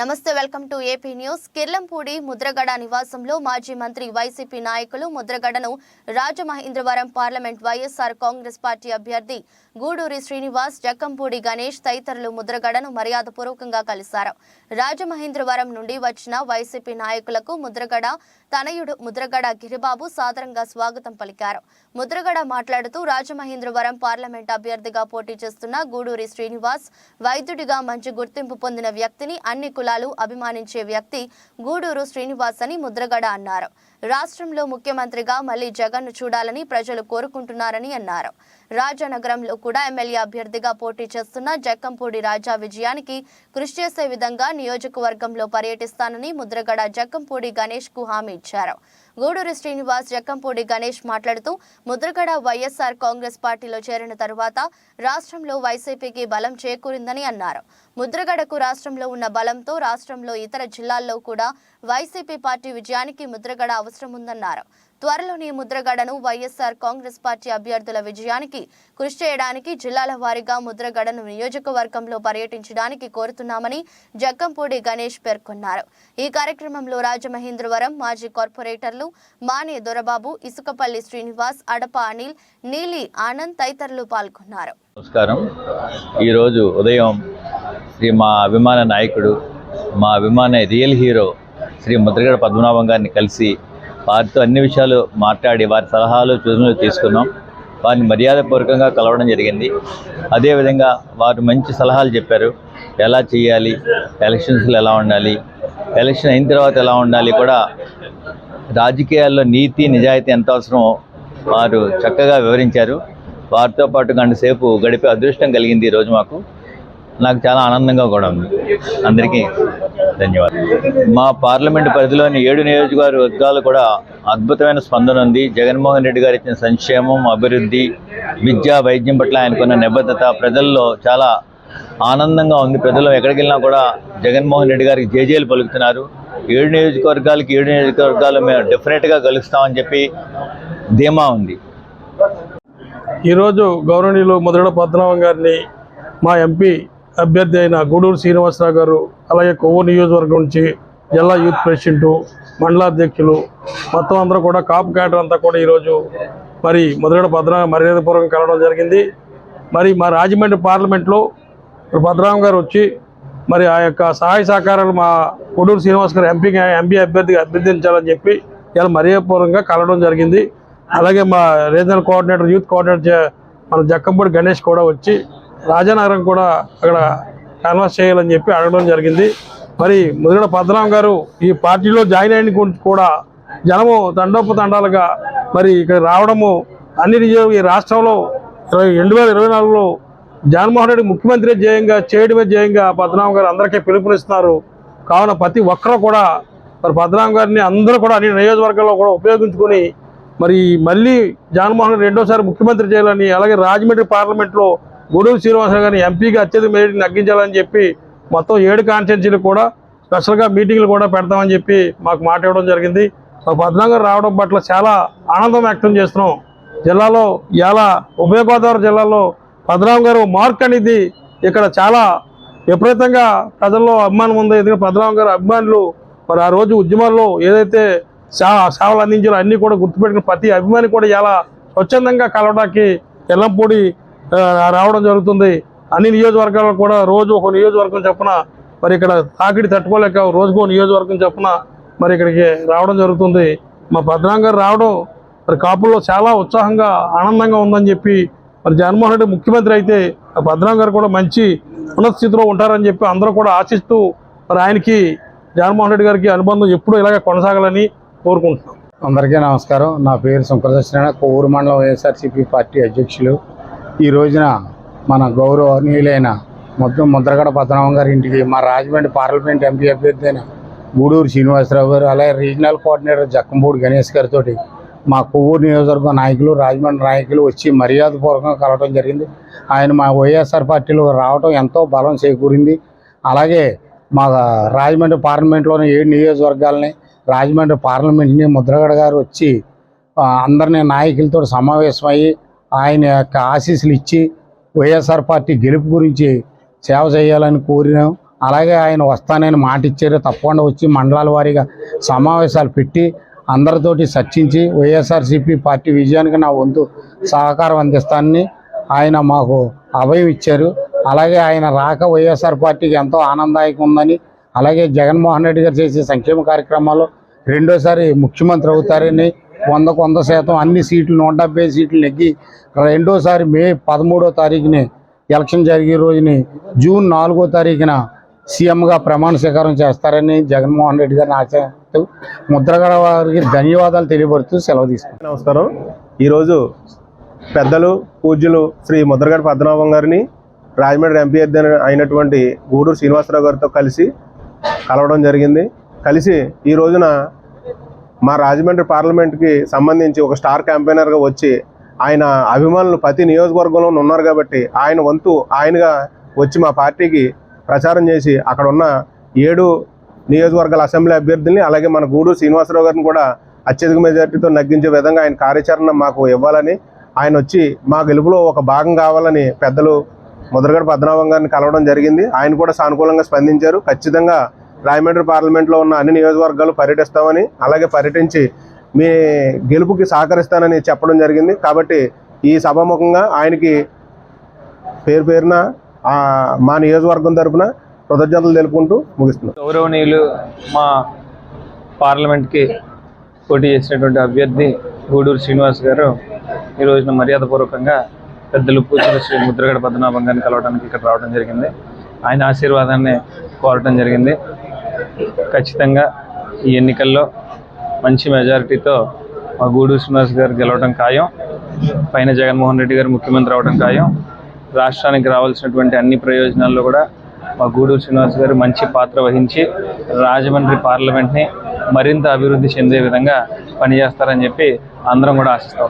నమస్తే welcome to AP news. Kirlampudi Mudragada నివాసంలో మాజీ మంత్రి వైసీపీ నాయకులు ముద్రగడను Rajamahendravaram parliament YSR Congress party అభ్యర్థి గూడూరి శ్రీనివాస్ జక్కంపూడి గణేష్ తదితరులు ముద్రగడను మర్యాదపూర్వకంగా కలిశారు. రాజమహేంద్రవరం నుండి వచ్చిన వైసీపీ నాయకులకు ముద్రగడ తనయుడు ముద్రగడ గిరిబాబు సాదరంగా స్వాగతం పలికారు. ముద్రగడ మాట్లాడుతూ రాజమహేంద్రవరం పార్లమెంట్ అభ్యర్థిగా పోటీ చేస్తున్న గూడూరి శ్రీనివాస్ వైద్యుడిగా మంచి గుర్తింపు పొందిన వ్యక్తిని అన్ని కుల కులాలు అభిమానించే వ్యక్తి గూడూరు శ్రీనివాస్ అని ముద్రగడ అన్నారు. రాష్ట్రంలో ముఖ్యమంత్రిగా మళ్ళీ జగన్ను చూడాలని ప్రజలు కోరుకుంటున్నారని అన్నారు. రాజానగరంలో కూడా ఎమ్మెల్యే అభ్యర్థిగా పోటీ చేస్తున్న జక్కంపూడి రాజా విజయానికి కృషి చేసే విధంగా నియోజకవర్గంలో పర్యటిస్తానని ముద్రగడ జక్కంపూడి గణేష్కు హామీ ఇచ్చారు. గూడూరు శ్రీనివాస్ జక్కంపూడి గణేష్ మాట్లాడుతూ ముద్రగడ వైఎస్ఆర్ కాంగ్రెస్ పార్టీలో చేరిన తరువాత రాష్ట్రంలో వైసీపీకి బలం చేకూరిందని అన్నారు. ముద్రగడకు రాష్ట్రంలో ఉన్న బలంతో రాష్ట్రంలో ఇతర జిల్లాల్లో కూడా వైసీపీ పార్టీ విజయానికి ముద్రగడ అవసరం ఉందన్నారు త్వరలోని ముద్రగడను వైఎస్ఆర్ కాంగ్రెస్ పార్టీ అభ్యర్థుల విజయానికి కృషి చేయడానికి జిల్లాల వారీగా ముద్రగడను నియోజకవర్గంలో పర్యటించడానికి కోరుతున్నామని జక్కంపూడి గణేష్ పేర్కొన్నారు. ఈ కార్యక్రమంలో రాజమహేంద్రవరం మాజీ కార్పొరేటర్లు మానే దొరబాబు ఇసుకపల్లి శ్రీనివాస్ అడప అనిల్ నీలి ఆనంద్ తదితరులు పాల్గొన్నారు. నమస్కారం. ఈరోజు ఉదయం శ్రీ మా అభిమాన నాయకుడు మా అభిమాన రియల్ హీరో శ్రీ ముద్రగడ పద్మనాభం గారిని కలిసి వారితో అన్ని విషయాలు మాట్లాడి వారి సలహాలు సూచనలు తీసుకున్నాం. వారిని మర్యాదపూర్వకంగా కలవడం జరిగింది. అదేవిధంగా వారు మంచి సలహాలు చెప్పారు. ఎలా చేయాలి? ఎలక్షన్స్లో ఎలా ఉండాలి? ఎలక్షన్ అయిన తర్వాత ఎలా ఉండాలి కూడా రాజకీయాల్లో నీతి నిజాయితీ ఎంత అవసరమో వారు చక్కగా వివరించారు. వారితో పాటు గంటసేపు గడిపే అదృష్టం కలిగింది ఈరోజు మాకు. నాకు చాలా ఆనందంగా కూడా ఉంది. అందరికీ ధన్యవాదాలు. మా పార్లమెంటు పరిధిలోని ఏడు నియోజకవర్గాలు కూడా అద్భుతమైన స్పందన ఉంది. జగన్మోహన్ రెడ్డి గారు ఇచ్చిన సంక్షేమం అభివృద్ధి విద్య వైద్యం పట్ల ఆయనకున్న నిబద్ధత ప్రజల్లో చాలా ఆనందంగా ఉంది. ప్రజలు ఎక్కడికి వెళ్ళినా కూడా జగన్మోహన్ రెడ్డి గారికి జేజేలు పలుకుతున్నారు. ఏడు నియోజకవర్గాలకి ఏడు నియోజకవర్గాలు మేము డెఫినెట్గా గెలుస్తామని చెప్పి ధీమా ఉంది. ఈరోజు గౌరవనీయులు మొదట పద్మనాభం గారిని మా ఎంపీ అభ్యర్థి అయిన గూడూరు శ్రీనివాసరావు గారు అలాగే కొవ్వూరు నియోజకవర్గం నుంచి జిల్లా యూత్ ప్రెసిడెంట్ మండలాధ్యక్షులు మొత్తం అందరూ కూడా కాపు క్యాడర్ అంతా కూడా ఈరోజు మరి మొదట భద్రా మర్యాదపూర్వకం కలవడం జరిగింది. మరి మా రాజమండ్రి పార్లమెంట్లో ఇప్పుడు గారు వచ్చి మరి ఆ యొక్క సహాయ సహకారాలు మా కొడూరు శ్రీనివాస్ గారు ఎంపీ ఎంపీ అభ్యర్థిగా అభ్యర్థించాలని చెప్పి ఇలా మర్యాదపూర్వకంగా కలవడం జరిగింది. అలాగే మా రీజనల్ కోఆర్డినేటర్ యూత్ కోఆర్డినేటర్ మన జక్కంపూడి గణేష్ కూడా వచ్చి రాజానగరం కూడా అక్కడ కన్వర్స్ చేయాలని చెప్పి అడగడం జరిగింది. మరి ముదిగడ పద్మనాభం గారు ఈ పార్టీలో జాయిన్ అయిన గురించి కూడా జనము తండోపతండాలుగా మరి ఇక్కడ రావడము అన్ని రిజర్వ్ ఈ రాష్ట్రంలో ఇరవై రెండు వేల ఇరవై నాలుగులో జగన్మోహన్ రెడ్డి ముఖ్యమంత్రి జయంగా చేయడమే జయంగా పద్మనాభం గారు అందరికీ పిలుపునిస్తున్నారు. కావున ప్రతి ఒక్కరూ కూడా మరి పద్మనాభం గారిని అందరూ కూడా అన్ని నియోజకవర్గాల్లో కూడా ఉపయోగించుకొని మరి మళ్ళీ జగన్మోహన్ రెడ్డి రెండోసారి ముఖ్యమంత్రి చేయాలని అలాగే రాజమండ్రి పార్లమెంట్లో గూడూరు శ్రీనివాసరావు గారిని ఎంపీగా అత్యధిక మెజారిటీ నగ్గించాలని చెప్పి మొత్తం ఏడు కాన్స్టిట్యున్సీలు కూడా స్పెషల్గా మీటింగ్లు కూడా పెడతామని చెప్పి మాకు మాట ఇవ్వడం జరిగింది. మా పద్మనాభం గారు రావడం పట్ల చాలా ఆనందం వ్యక్తం చేస్తున్నాం. జిల్లాలో ఇలా ఉభయ గోదావరి జిల్లాలో పద్మనాభం గారు మార్క్ అనేది ఇక్కడ చాలా విపరీతంగా ప్రజల్లో అభిమానం ఉంది. ఎందుకంటే పద్మనాభం గారు అభిమానులు మరి ఆ రోజు ఉద్యమాల్లో ఏదైతే సేవలు అందించారో అన్నీ కూడా గుర్తుపెట్టుకుని ప్రతి అభిమాని కూడా ఇలా స్వచ్ఛందంగా కలవడానికి ఎల్లంపూడి రావడం జరుగుతుంది. అన్ని నియోజకవర్గాల్లో కూడా రోజు ఒక నియోజకవర్గం చెప్పిన మరి ఇక్కడ తాకిడి తట్టుకోలేక రోజుకో నియోజకవర్గం చెప్పిన మరి ఇక్కడికి రావడం జరుగుతుంది. మా పద్మనాభం గారు రావడం మరి కాపుల్లో చాలా ఉత్సాహంగా ఆనందంగా ఉందని చెప్పి మరి జగన్మోహన్ రెడ్డి ముఖ్యమంత్రి అయితే ఆ గారు కూడా మంచి ఉన్నత స్థితిలో ఉంటారని చెప్పి అందరూ కూడా ఆశిస్తూ మరి ఆయనకి జగన్మోహన్ రెడ్డి గారికి అనుబంధం ఎప్పుడూ ఇలాగే కొనసాగాలని కోరుకుంటున్నాం. అందరికీ నమస్కారం. నా పేరు శంకరదర్శన కోవూరు మండలం వైఎస్ఆర్సీపీ పార్టీ అధ్యక్షులు. ఈ రోజున మన గౌరవనీయులైన మొత్తం ముద్రగడ పద్మనాభం గారి ఇంటికి మా రాజమండ్రి పార్లమెంట్ ఎంపీ అభ్యర్థి అయిన గూడూరు శ్రీనివాసరావు గారు అలాగే రీజనల్ కోఆర్డినేటర్ జక్కంపూడి గణేష్ గారితో మా కొవ్వూరు నియోజకవర్గ నాయకులు రాజమండ్రి నాయకులు వచ్చి మర్యాదపూర్వకంగా కలవడం జరిగింది. ఆయన మా వైఎస్ఆర్ పార్టీలో రావడం ఎంతో బలం చేకూరింది. అలాగే మా రాజమండ్రి పార్లమెంట్లోని ఏడు నియోజకవర్గాలని రాజమండ్రి పార్లమెంట్ని ముద్రగడ గారు వచ్చి అందరినీ నాయకులతో సమావేశమయ్యి ఆయన యొక్క ఆశీస్సులు ఇచ్చి వైఎస్ఆర్ పార్టీ గెలుపు గురించి సేవ చేయాలని కోరినాం. అలాగే ఆయన వస్తానని మాట ఇచ్చారు. తప్పకుండా వచ్చి మండలాల వారీగా సమావేశాలు పెట్టి అందరితోటి చర్చించి వైఎస్ఆర్సీపీ పార్టీ విజయానికి నా వంతు సహకారం అందిస్తానని ఆయన మాకు అభయం ఇచ్చారు. అలాగే ఆయన రాక వైఎస్ఆర్ పార్టీకి ఎంతో ఆనందాయకం ఉందని అలాగే జగన్మోహన్ రెడ్డి గారు చేసే సంక్షేమ కార్యక్రమాలు రెండోసారి ముఖ్యమంత్రి అవుతారని వందకు వంద శాతం అన్ని సీట్లు నూట డెబ్బై సీట్లు నెగ్గి రెండోసారి మే పదమూడో తారీఖుని ఎలక్షన్ జరిగే రోజుని జూన్ నాలుగో తారీఖున సీఎంగా ప్రమాణ స్వీకారం చేస్తారని జగన్మోహన్ రెడ్డి గారిని ఆశిస్తూ ముద్రగడ వారికి ధన్యవాదాలు తెలియబడుతూ సెలవు తీసుకుంటారు నమస్కారం. ఈరోజు పెద్దలు పూజ్యులు శ్రీ ముద్రగడ పద్మనాభం గారిని రాజమండ్రి ఎంపీ అభ్యర్థి అయినటువంటి గూడూరు శ్రీనివాసరావు గారితో కలిసి కలవడం జరిగింది. కలిసి ఈ రోజున మా రాజమండ్రి పార్లమెంట్కి సంబంధించి ఒక స్టార్ క్యాంపెయినర్గా వచ్చి ఆయన అభిమానులు ప్రతి నియోజకవర్గంలో ఉన్నారు కాబట్టి ఆయన వంతు ఆయనగా వచ్చి మా పార్టీకి ప్రచారం చేసి అక్కడ ఉన్న ఏడు నియోజకవర్గాల అసెంబ్లీ అభ్యర్థుల్ని అలాగే మన గూడూరు శ్రీనివాసరావు గారిని కూడా అత్యధిక మెజార్టీతో నగ్గించే విధంగా ఆయన కార్యాచరణ మాకు ఇవ్వాలని ఆయన వచ్చి మా గెలుపులో ఒక భాగం కావాలని పెద్దలు ముద్రగడ పద్మనాభం గారిని కలవడం జరిగింది. ఆయన కూడా సానుకూలంగా స్పందించారు. ఖచ్చితంగా రాయమండ్రి పార్లమెంట్లో ఉన్న అన్ని నియోజకవర్గాలు పర్యటిస్తామని అలాగే పర్యటించి మీ గెలుపుకి సహకరిస్తానని చెప్పడం జరిగింది. కాబట్టి ఈ సభాముఖంగా ఆయనకి పేరు పేరున మా నియోజకవర్గం తరపున కృతజ్ఞతలు తెలుపుకుంటూ ముగిస్తున్నాం. గౌరవనీయులు మా పార్లమెంట్కి పోటీ చేసినటువంటి అభ్యర్థి గూడూరు శ్రీనివాస్ గారు ఈ రోజున మర్యాదపూర్వకంగా పెద్దలు పూజలు శ్రీ ముద్రగడ పద్మనాభం గారిని కలవడానికి ఇక్కడ రావడం జరిగింది. ఆయన ఆశీర్వాదాన్ని కోరటం జరిగింది. ఖచ్చితంగా ఈ ఎన్నికల్లో మంచి మెజారిటీతో మా గూడూరు శ్రీనివాస్ గారు గెలవడం ఖాయం పైన జగన్మోహన్ రెడ్డి గారు ముఖ్యమంత్రి అవడం ఖాయం. రాష్ట్రానికి రావాల్సినటువంటి అన్ని ప్రయోజనాల్లో కూడా మా గూడూరు శ్రీనివాస్ గారు మంచి పాత్ర వహించి రాజమండ్రి పార్లమెంట్ని మరింత అభివృద్ధి చెందే విధంగా పనిచేస్తారని చెప్పి అందరం కూడా ఆశిస్తా.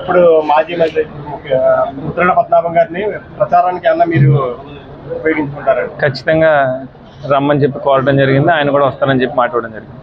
ఇప్పుడు మాజీ మంత్రి ముద్రగడ పద్మనాభం గారిని ప్రచారానికి అన్న మీరు ఉపయోగించుకుంటారండి ఖచ్చితంగా రమ్మని చెప్పి కోరడం జరిగింది. ఆయన కూడా వస్తారని చెప్పి మాట్లాడడం జరిగింది.